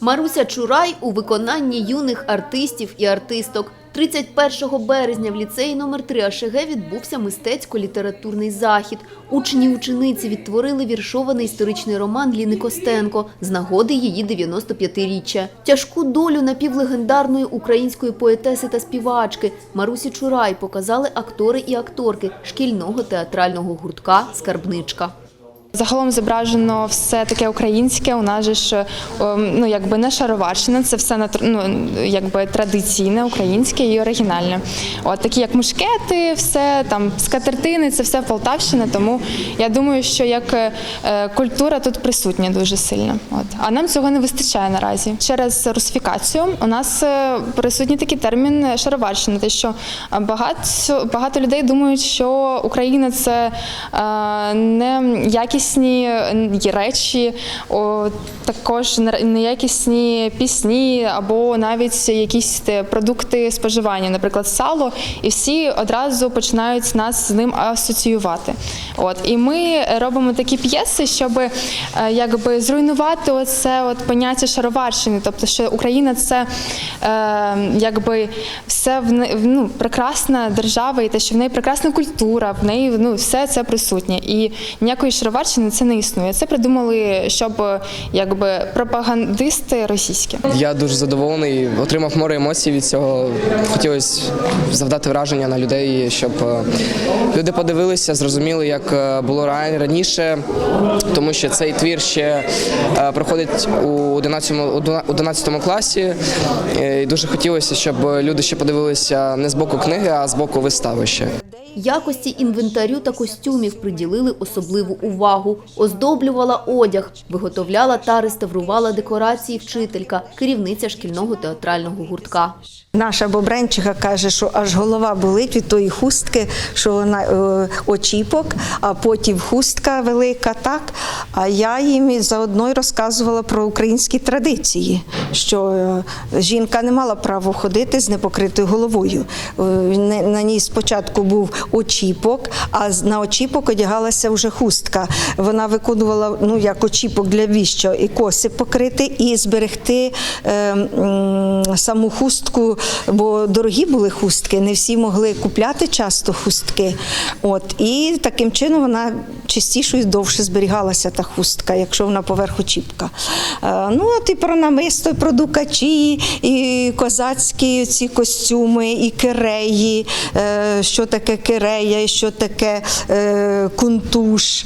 Маруся Чурай у виконанні юних артистів і артисток. 31 березня в ліцеї номер 3 АШГ відбувся мистецько-літературний захід. Учні учениці відтворили віршований історичний роман Ліни Костенко з нагоди її 95-річчя. Тяжку долю напівлегендарної української поетеси та співачки Марусі Чурай показали актори і акторки шкільного театрального гуртка Скарбничка. Загалом зображено все таке українське. У нас же ж ем, ну якби не шароварщина, це все ну, якби традиційне, українське і оригінальне. От такі як мушкети, все там скатертини, це все Полтавщина. Тому я думаю, що як е, культура тут присутня дуже сильно. От а нам цього не вистачає наразі. Через русифікацію у нас е, присутній такий термін шароварщина, те, що багато багато людей думають, що Україна це е, не якісні речі, також неякісні пісні або навіть якісь продукти споживання, наприклад, сало, і всі одразу починають нас з ним асоціювати. От і ми робимо такі п'єси, щоб е, якби зруйнувати от поняття шароварщини, тобто, що Україна це е, якби все в не- в- ну, прекрасна держава, і те, що в неї прекрасна культура, в неї ну все це присутнє. І ніякої шароварщини це не існує. Це придумали, щоб якби пропагандисти російські. Я дуже задоволений, отримав море емоцій від цього. Хотілося завдати враження на людей, щоб е, люди подивилися, зрозуміли, як е, було раніше, тому що цей твір ще е, проходить у 11, у 11 класі. І дуже хотілося, щоб люди ще подивилися не з боку книги, а з боку вистави ще. Якості інвентарю та костюмів приділили особливу увагу. Оздоблювала одяг, виготовляла та реставрувала декорації вчителька, керівниця шкільного театрального гуртка. Наша бобренчиха каже, що аж голова болить від тої хустки, що вона е, очіпок, а потім хустка велика, так. А я їм заодно й розказувала про українські традиції, що е, жінка не мала права ходити з непокритою головою. Е, На ній спочатку був очіпок, а на очіпок одягалася вже хустка. Вона виконувала ну як очіпок для віщо, і коси покрити, і зберегти е, саму хустку, бо дорогі були хустки, не всі могли купляти часто хустки. От і таким чином вона частіше і довше зберігалася та хустка, якщо вона поверху чіпка. Е, ну от і про намисто, про дукачі, і козацькі ці костюми, і киреї, е, що таке кирея, і що таке е, кунтуш,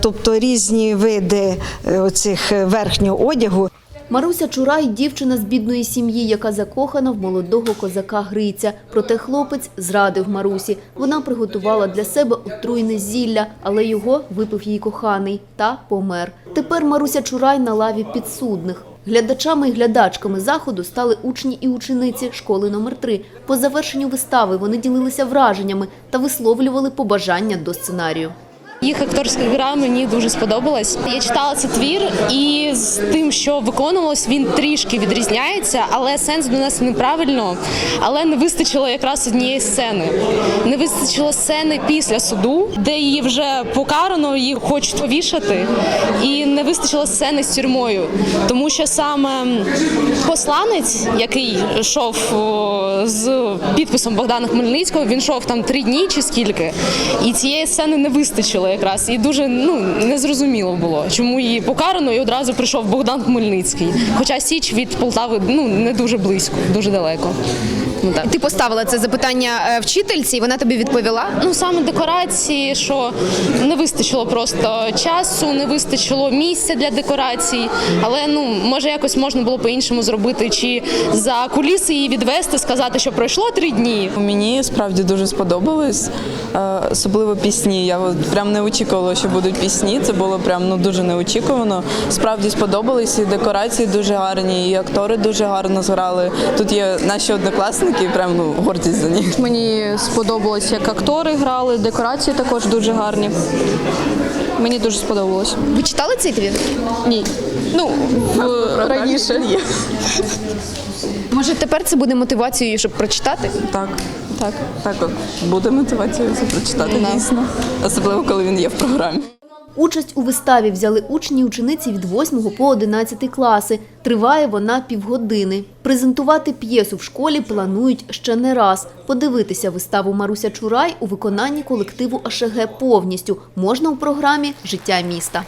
тобто різні види оцих верхнього одягу. Маруся Чурай – дівчина з бідної сім'ї, яка закохана в молодого козака Гриця. Проте хлопець зрадив Марусі. Вона приготувала для себе отруйне зілля, але його випив її коханий та помер. Тепер Маруся Чурай на лаві підсудних. Глядачами і глядачками заходу стали учні і учениці школи номер 3 По завершенню вистави вони ділилися враженнями та висловлювали побажання до сценарію. Їх акторська гра мені дуже сподобалась. Я читала цей твір, і з тим, що виконувалось, він трішки відрізняється, але сенс донесений правильно. Але не вистачило якраз однієї сцени. Не вистачило сцени після суду, де її вже покарано, її хочуть повішати. І не вистачило сцени з тюрмою, тому що саме посланець, який йшов з підписом Богдана Хмельницького, він йшов там три дні чи скільки, і цієї сцени не вистачило якраз. І дуже ну незрозуміло було, чому її покарано, і одразу прийшов Богдан Хмельницький. Хоча Січ від Полтави ну не дуже близько, дуже далеко. Ну так. Ти поставила це запитання е, вчительці, і вона тобі відповіла. Ну саме декорації, що не вистачило просто часу, не вистачило місця для декорацій. Але ну може якось можна було по-іншому зробити, чи за куліси її відвести, сказати, що пройшло три дні. Мені справді дуже сподобалось, е, особливо пісні. Я от прям не очікувала, що будуть пісні. Це було прям ну дуже неочікувано. Справді сподобались і декорації дуже гарні, і актори дуже гарно зграли. Тут є наші однокласники, прям ну гордість за них. Мені сподобалось, як актори грали, декорації також дуже гарні. Мені дуже сподобалось. Ви читали цей твір? Ні. Ну, в- раніше. Може, тепер це буде мотивацією, щоб прочитати? Так, так, так от буде мотивація це прочитати дійсно, особливо коли він є в програмі. Участь у виставі взяли учні і учениці від 8 по 11 класи. Триває вона півгодини. Презентувати п'єсу в школі планують ще не раз. Подивитися виставу Маруся Чурай у виконанні колективу АШГ повністю можна у програмі Життя міста.